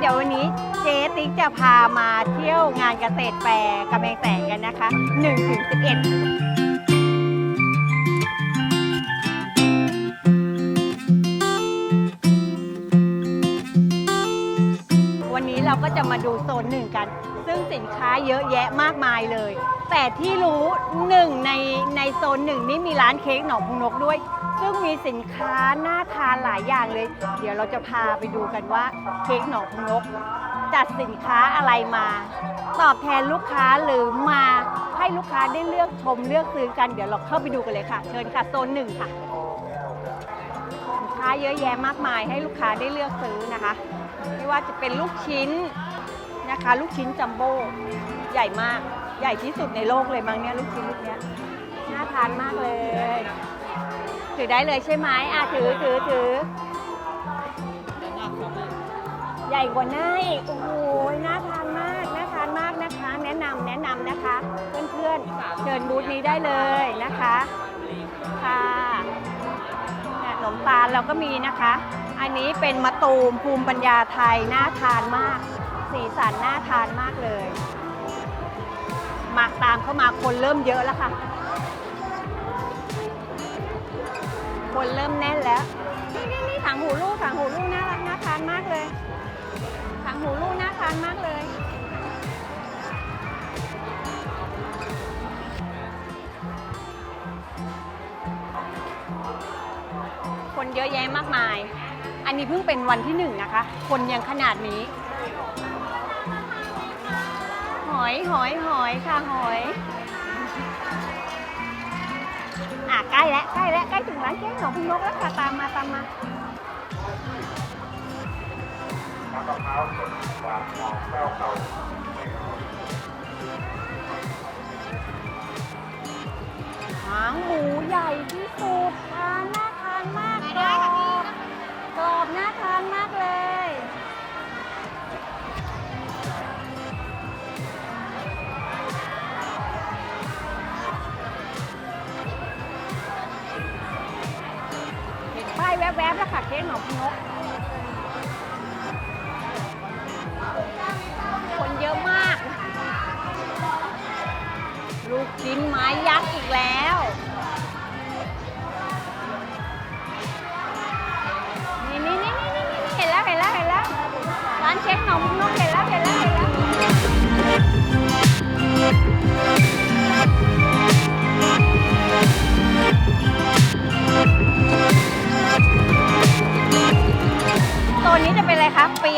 เดี๋ยววันนี้เจ๊ติ๊กจะพามาเที่ยวงานเกษตรแฟร์กำแพงแสนกันนะคะ1-11วันนี้เราก็จะมาดูโซนหนึ่งกัน ซึ่งสินค้าเยอะแยะมากมายเลย แต่ที่รู้หนึ่งในในโซนหนึ่งนี่มีร้านเค้กหนองพุงนกด้วย ซึ่งมีสินค้าน่าทานหลายอย่างเลย เดี๋ยวเราจะพาไปดูกันว่าเค้กหนองพุงนกจัดสินค้าอะไรมา ตอบแทนลูกค้าหรือมาให้ลูกค้าได้เลือกชมเลือกซื้อกันเดี๋ยวเราเข้าไปดูกันเลยค่ะ เชิญค่ะโซนหนึ่งค่ะสินค้าเยอะแยะมากมายให้ลูกค้าได้เลือกซื้อนะคะไม่ว่าจะเป็นลูกชิ้นนะคะ ลูกชิ้นจัมโบ้ใหญ่มากใหญ่ที่สุดในโลกเลยมั้งเนี่ยลูกชิ้นลูกเนี้ยน่าทานมากเลย ถือได้เลยใช่ไหมอะถือถือถือ ใหญ่กว่าหน้าอีก โอ้โห น่าทานมาก น่าทานมากนะคะ แนะนำแนะนำนะคะ เพื่อนๆ เชิญบูธนี้ได้เลยนะคะ ค่ะขนมตาลเราก็มีนะคะ อันนี้เป็นมะตูมภูมิปัญญาไทย น่าทานมาก สีสันน่าทานมากเลยหมักตามเข้ามาคนเริ่มเยอะแล้วค่ะ คนเริ่มแน่นแล้ว นี่นี่นี่ถังหูลูกถังหูลูกน่ารักน่าทานมากเลยถังหูลูกน่าทานมากเลย คนเยอะแยะมากมาย อันนี้เพิ่งเป็นวันที่หนึ่งนะคะ คนยังขนาดนี้ หอยหอยหอยค่ะหอย ใกล้แล้วใกล้แล้วใกล้ถึงร้านเค้กหนองพุงนกแล้วค่ะตามมาตามมาหางหมูใหญ่ที่สุดทานน่าทานมากกร ล้วค่ะเค้กหนองพนกคนเยอะมาก ลูกชิ้นไม้ยักษ์อีกแล้วนี่นี่นี่นี่นี่เห็นแล้วเห็นแล้วเห็นแล้วร้านเค้กหนมนกเห็นแ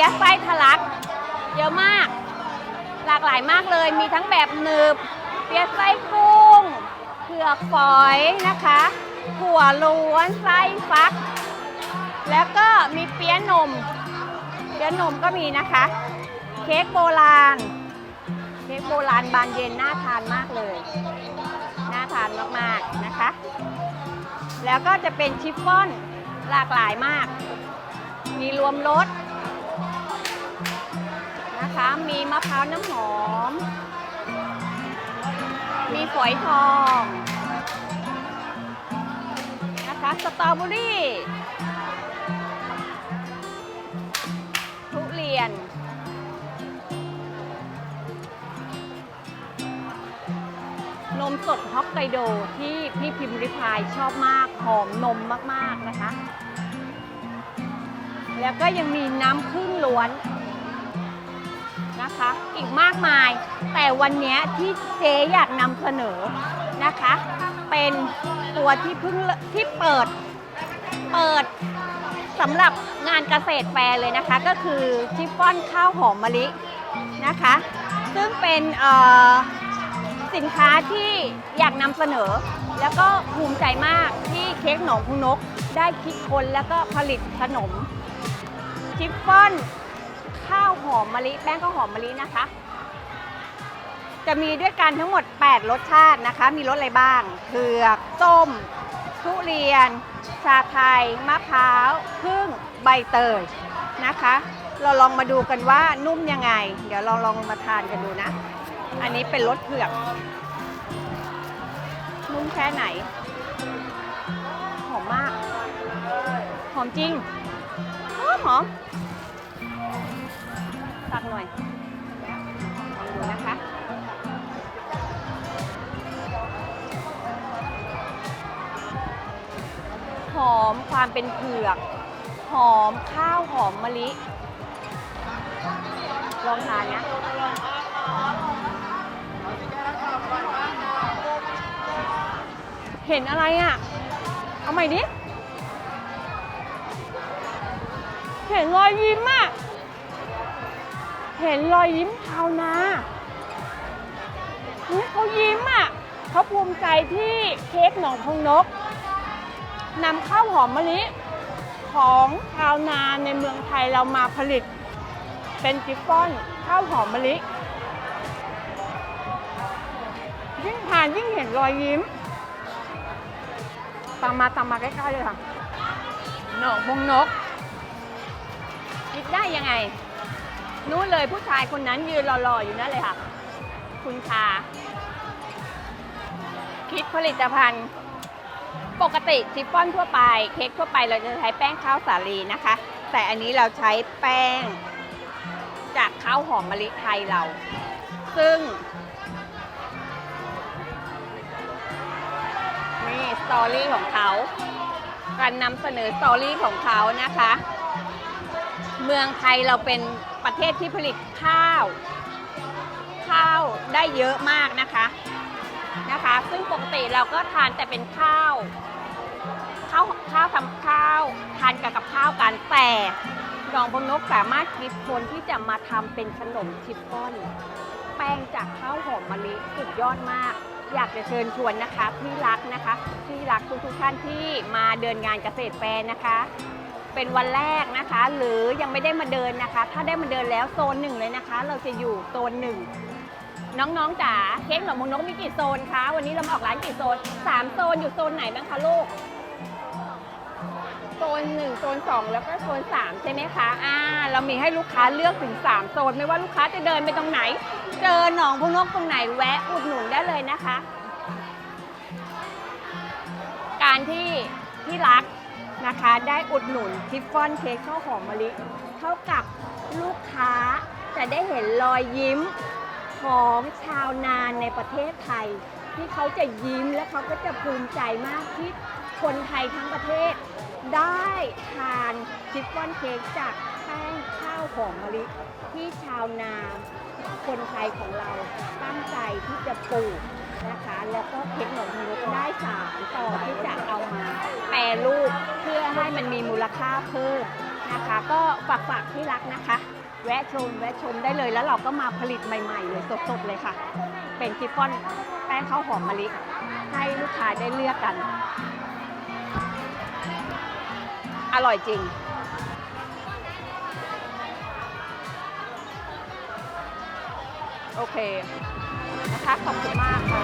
ยะไส้ทะลัก เยอะมาก หลากหลายมากเลย มีทั้งแบบหนึบเปี๊ยะไส้กุ้งเผือกฝอยนะคะถั่วล้วนไส้ฟัก แล้วก็มีเปี๊ยะนม เปี๊ยะนมก็มีนะคะ เค้กโบราณ เค้กโบราณบานเย็นน่าทานมากเลย น่าทานมากๆนะคะ แล้วก็จะเป็นชิฟฟ่อนหลากหลายมาก มีรวมรส มีมะพร้าวน้ำหอม มีฝอยทองนะคะสตรอเบอรี่ ทุเรียน นมสดฮอกไกโดที่พี่พิมพ์ริพายชอบมาก หอมนมมาก ๆ นะคะ แล้วก็ยังมีน้ำผึ้งล้วน นะคะ อีกมากมาย แต่วันนี้ที่เจ๊อยากนำเสนอนะคะ เป็นตัวที่เพิ่งที่เปิดเปิดสำหรับงานเกษตรแฟร์เลยนะคะ ก็คือชิฟฟ่อนข้าวหอมมะลินะคะ ซึ่งเป็นสินค้าที่อยากนำเสนอ แล้วก็ภูมิใจมากที่เค้กหนองพุงนกได้คิดค้นแล้วก็ผลิตขนมชิฟฟ่อน ข้าวหอมมะลิแป้งข้าวหอมมะลินะคะ จะมีด้วยกันทั้งหมด 8 รสชาตินะคะ มีรสอะไรบ้างเผือกส้ม ทุเรียน ชาไทย มะพร้าวพึ่งใบเตยนะคะ เราลองมาดูกันว่านุ่มยังไง เดี๋ยวเราลองมาทานกันดูนะ อันนี้เป็นรสเผือก นุ่มแค่ไหน หอมมาก หอมจริง หอมหอม ตักหน่อยลองดูนะคะหอมความเป็นเผือก หอมข้าวหอมมะลิ ลองทานนะเห็นอะไรอะ เอาใหม่ดิ เห็นรอยยิ้มอะ เห็นรอยยิ้มชาวนาเฮ้ยเขายิ้มอะเขาภูมิใจที่เค้กหนองพงนกนำข้าวหอมมะลิของชาวนาในเมืองไทยเรามาผลิต เป็นจิฟฟ่อนข้าวหอมมะลิยิ่งทานยิ่งเห็นรอยยิ้ม ตามมาตามมาใกล้ๆเลยค่ะหนองพงนก คิดได้ยังไง นู้นเลยผู้ชายคนนั้นยืนรอๆอยู่นั่นเลยค่ะ คุณชา คิดผลิตภัณฑ์ ปกติซิฟฟ่อนทั่วไป เค้กทั่วไปเราจะใช้แป้งข้าวสาลีนะคะ แต่อันนี้เราใช้แป้ง จากข้าวหอมมะลิไทยเรา ซึ่ง นี่สตอรี่ของเขา การนำเสนอสตอรี่ของเขานะคะ เมืองไทยเราเป็น ประเทศที่ผลิตข้าว ข้าวได้เยอะมากนะคะนะคะ ซึ่งปกติเราก็ทานแต่เป็นข้าว ข้าวข้าวทำข้าวทานกับกับข้าวกันแต่ดองบนนกสามารถคิดคนที่จะมาทำเป็นขนมชิฟฟ่อน แป้งจากข้าวหอมมะลิสุดยอดมากอยากจะเชิญชวนนะคะพี่รักนะคะพี่รักทุกๆท่านที่มาเดินงานเกษตรแฟร์นะคะ เป็นวันแรกนะคะ หรือยังไม่ได้มาเดินนะคะ ถ้าได้มาเดินแล้วโซนหนึ่งเลยนะคะ เราจะอยู่โซนหนึ่งน้องๆจ๋าเค้กหนมมงนกมีกี่โซนคะ วันนี้เรามาออกร้านกี่โซนสามโซนอยู่โซนไหนบ้างคะลูกโซนหนึ่งโซนสองแล้วก็โซนสามใช่ไหมคะอ่าเรามีให้ลูกค้าเลือกถึงสามโซน ไม่ว่าลูกค้าจะเดินไปตรงไหน เจอหนองพงนกตรงไหนแวะอุดหนุนได้เลยนะคะ การที่ที่รัก นะคะ ได้อุดหนุนทิฟฟอนเค้กข้าวหอมมะลิเท่ากับลูกค้าจะได้เห็นรอยยิ้มของชาวนานในประเทศไทย ที่เขาจะยิ้มและเขาก็จะภูมิใจมากที่คนไทยทั้งประเทศ ได้ทานชิฟฟ่อนเค้กจากแป้งข้าวหอมมะลิที่ชาวนาคนไทยของเราตั้งใจที่จะปลูก นะคะ แล้วก็เค้กหนมพงนกได้สารต่อที่จะเอามาแปรรูปเพื่อให้มันมีมูลค่าเพิ่มนะคะ ก็ฝากฝากที่รักนะคะ แวะชมแวะชมได้เลยแล้วเราก็มาผลิตใหม่ ๆ เลยสดๆเลยค่ะ เป็นชิฟฟ่อนแป้งข้าวหอมมะลิให้ลูกค้าได้เลือกกัน อร่อยจริง โอเค นะคะ ขอบคุณมากค่ะ